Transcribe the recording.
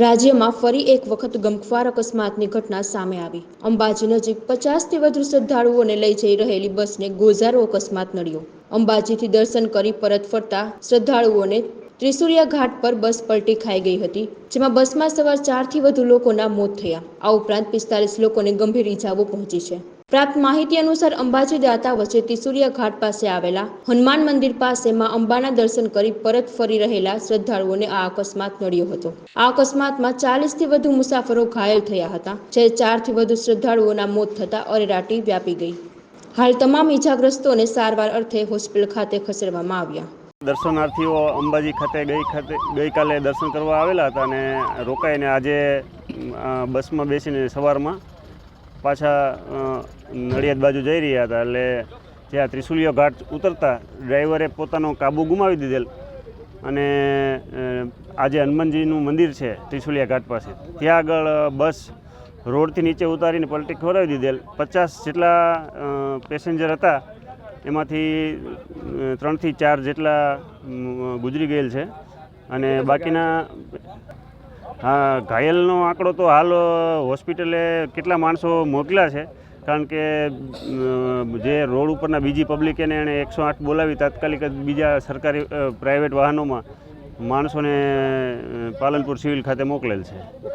રાજ્યમાં ફરી એક વખત ગમખ્વાર અકસ્માતની ઘટના સામે આવી. અંબાજી નજીક પચાસથી વધુ શ્રદ્ધાળુઓને લઈ જઈ રહેલી બસને ગોઝારો અકસ્માત નડ્યો. અંબાજીથી દર્શન કરી પરત ફરતા શ્રદ્ધાળુઓને ત્રિસુરિયા ઘાટ પર બસ પલટી ખાઈ ગઈ હતી, જેમાં બસમાં સવાર ચારથી વધુ લોકોના મોત થયા. આ ઉપરાંત પિસ્તાલીસ લોકોને ગંભીર ઈજાઓ પહોંચી છે. પ્રાપ્ત માહિતી અનુસાર અંબાજી દાતા વચ્ચેથી ત્રિશુલિયા ઘાટ પાસે આવેલા હનુમાન મંદિર પાસે માં અંબાના દર્શન કરી પરત ફરી રહેલા શ્રદ્ધાળુઓને આ અકસ્માત નડ્યો હતો. આ અકસ્માતમાં ચાલીસથી વધુ મુસાફરો ઘાયલ થયા હતા જ્યારે ચારથી વધુ શ્રદ્ધાળુઓના મોત થતાં અરેરાટી વ્યાપી ગઈ. હાલ તમામ ઈજાગ્રસ્તોને સારવાર અર્થે હોસ્પિટલ ખાતે ખસેડવામાં આવ્યા. દર્શનાર્થીઓ અંબાજી ખાતે ગઈ ખાતે, ગઈકાલે દર્શન કરવા આવેલા હતા અને રોકાઈને આજે બસમાં બેસીને સવારમાં પાછા નડિયાદ બાજુ જઈ રહ્યા હતા, એટલે જ્યાં ત્રિશુલિયો ઘાટ ઉતરતા, ડ્રાઈવરે પોતાનો કાબુ ગુમાવી દીધેલ. અને આજે હનુમાનજીનું મંદિર છે, ત્રિશુલિયા ઘાટ પાસે, ત્યાં આગળ બસ રોડથી નીચે ઉતારીને પલટી ખોરાવી દીધેલ. પચાસ જેટલા પેસેન્જર હતા, એમાંથી ત્રણથી ચાર જેટલા ગુજરી ગયેલ છે. અને બાકીના હા, ઘાયલનો આંકડો તો હાલ હોસ્પિટલે કેટલા માણસો મોકલ્યા છે? કારણ કે જે રોડ ઉપરના બીજી પબ્લિક એને એણે એકસો આઠ બોલાવી, તાત્કાલિક બીજા સરકારી પ્રાઇવેટ વાહનોમાં માણસોને પાલનપુર સિવિલ ખાતે મોકલેલ છે.